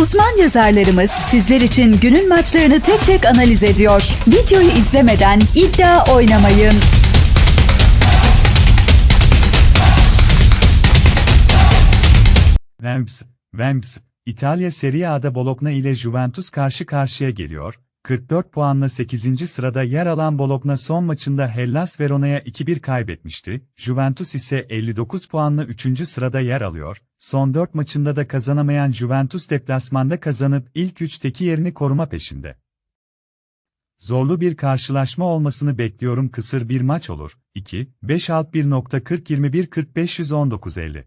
Uzman yazarlarımız sizler için günün maçlarını tek tek analiz ediyor. Videoyu izlemeden iddia oynamayın. Vamps, Vamps, İtalya Serie A'da Bologna ile Juventus karşı karşıya geliyor. 44 puanla 8. sırada yer alan Bologna son maçında Hellas Verona'ya 2-1 kaybetmişti. Juventus ise 59 puanla 3. sırada yer alıyor. Son 4 maçında da kazanamayan Juventus deplasmanda kazanıp ilk 3'teki yerini koruma peşinde. Zorlu bir karşılaşma olmasını bekliyorum kısır bir maç olur. 2, 5 alt 1.40 21 40 519 50